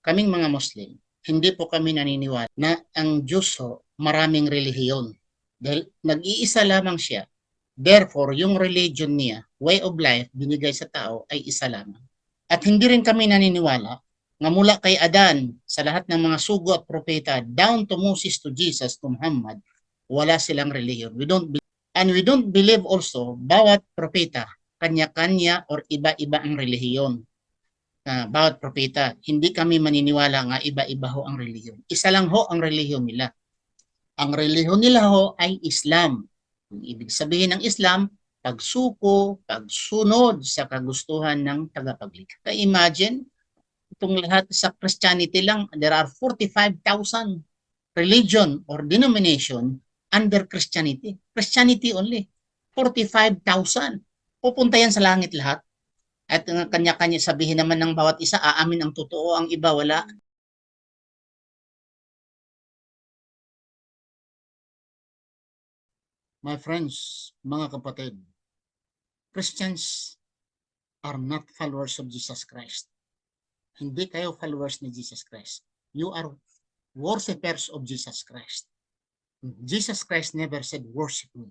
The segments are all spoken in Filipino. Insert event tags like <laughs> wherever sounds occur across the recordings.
kaming mga Muslim, hindi po kami naniniwala na ang Diyos ho, maraming relihiyon. Dahil nag-iisa lamang siya. Therefore, yung religion niya, way of life, binigay sa tao ay isa lamang. At hindi rin kami naniniwala nga mula kay Adan sa lahat ng mga sugo at propeta down to Moses to Jesus to Muhammad, wala silang relihiyon. We don't be- and we don't believe also bawat propeta kanya-kanya or iba-iba ang relihiyon. Ah, bawat propeta, hindi kami maniniwala nga iba-iba ho ang relihiyon. Isa lang ho ang relihiyon nila. Ang relihiyon nila ho ay Islam. Ang ibig sabihin ng Islam, pagsuko, pagsunod sa kagustuhan ng tagapaglikha. Kaya imagine, itong lahat sa Christianity lang, there are 45,000 religion or denomination under Christianity. Christianity only. 45,000. Pupunta yan sa langit lahat. At kanya-kanya sabihin naman ng bawat isa, aamin ang totoo, ang iba wala. My friends, mga kapatid, Christians are not followers of Jesus Christ. Hindi kayo followers ni Jesus Christ. You are worshippers of Jesus Christ. Jesus Christ never said worship me.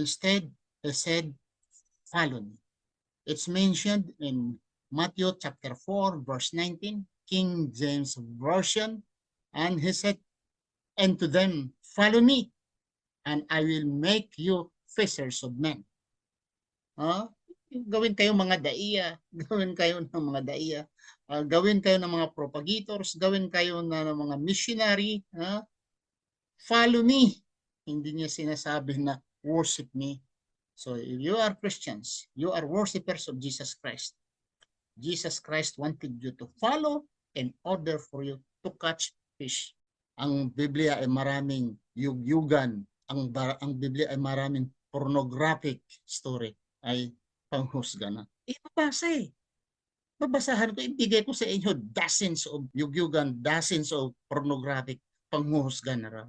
Instead, he said, follow me. It's mentioned in Matthew chapter 4, verse 19, King James Version, and he said, and to them, follow me, and I will make you fishers of men. Ah, gawin kayo mga daiya, <laughs> gawin kayo ng mga daiya, ah, gawin kayo ng mga propagators, gawin kayo na ng mga missionary, ah, follow me. Hindi niya sinasabi na worship me. So if you are Christians, you are worshippers of Jesus Christ. Jesus Christ wanted you to follow in order for you to catch fish. Ang Biblia ay maraming yugyugan. Ang, ang Biblia ay maraming pornographic story ay panghusga na. Ipapasa eh. Babasahan ko, ibigay ko sa inyo dozens of yugyugan, dozens of pornographic panghuhusga na raw.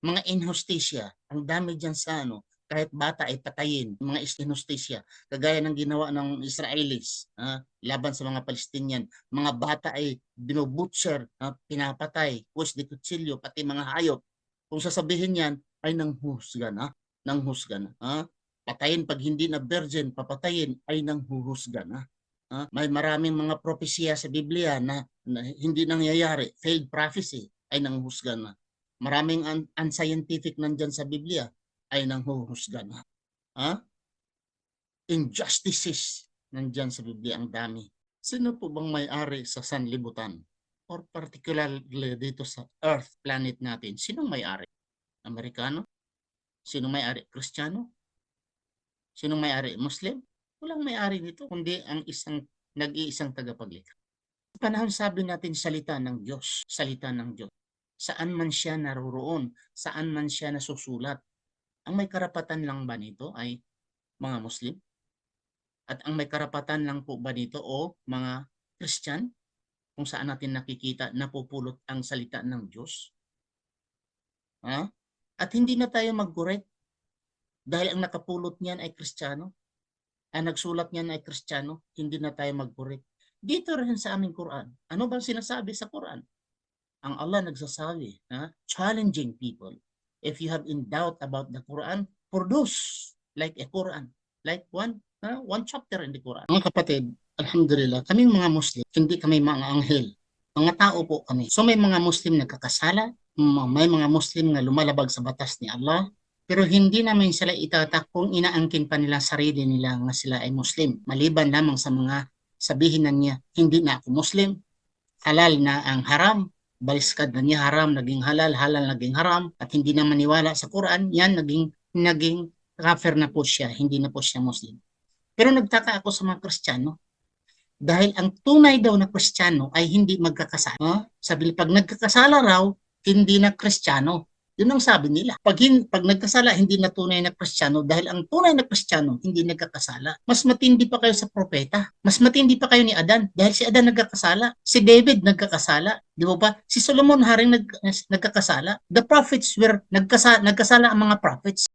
Mga inhustisya, ang dami dyan sa ano, kahit bata ay patayin, mga inhustisya, kagaya ng ginawa ng Israelis ah, laban sa mga Palestinian. Mga bata ay binubutcher, ah, pinapatay, push de kutsilyo, pati mga hayop. Kung sasabihin yan, ay nanghuhusga na, nanghuhusga na. ah. Patayin pag hindi na virgin, papatayin ay nanghuhusga na. Ah, may maraming mga propesya sa Biblia na, na hindi nangyayari, failed prophecy ay nanghuhusga na. Maraming un- unscientific nandyan sa Biblia ay nanghuhusga na. Ha? Injustices nandyan sa Biblia ang dami. Sino po bang may-ari sa sanlibutan? Or particularly dito sa Earth planet natin, sinong may-ari? Amerikano? Sinong may-ari? Kristiyano? Sinong may-ari? Muslim? Walang may-ari nito, kundi ang isang nag-iisang tagapaglikha. Sa panahon sabi natin salita ng Diyos, salita ng Diyos. Saan man siya naroroon, saan man siya nasusulat. Ang may karapatan lang ba nito ay mga Muslim? At ang may karapatan lang po ba nito o mga Christian? Kung saan natin nakikita napupulot ang salita ng Diyos? Ha? At hindi na tayo mag-correct dahil ang nakapulot niyan ay Kristiyano. Ang nagsulat niyan ay Kristiyano, hindi na tayo mag-correct. Dito rin sa aming Quran. Ano bang sinasabi sa Quran? Ang Allah nagsasabi, ha? challenging people. If you have in doubt about the Quran, produce like a Quran. Like one, ha? one chapter in the Quran. Mga kapatid, Alhamdulillah, kaming mga Muslim, hindi kami mga anghel. Mga tao po kami. So may mga Muslim nagkakasala, m- may mga Muslim na lumalabag sa batas ni Allah, pero hindi namin sila itatak kung inaangkin pa nila sarili nila nga sila ay Muslim. Maliban lamang sa mga sabihin na niya, hindi na ako Muslim, halal na ang haram, baliskad na niya haram, naging halal, halal naging haram, at hindi na maniwala sa Quran, yan naging, naging kafir na po siya, hindi na po siya Muslim. Pero nagtaka ako sa mga Kristiyano, dahil ang tunay daw na Kristiyano ay hindi magkakasala. Sabi pag nagkakasala raw, hindi na Kristiyano. Yun ang sabi nila. Pag, hin- pag nagkasala, hindi na tunay na Kristiyano dahil ang tunay na Kristiyano hindi nagkakasala. Mas matindi pa kayo sa propeta. Mas matindi pa kayo ni Adan dahil si Adan nagkakasala. Si David nagkakasala. Di ba ba? Si Solomon haring nag, nagkakasala. The prophets were nagkasa, nagkasala ang mga prophets.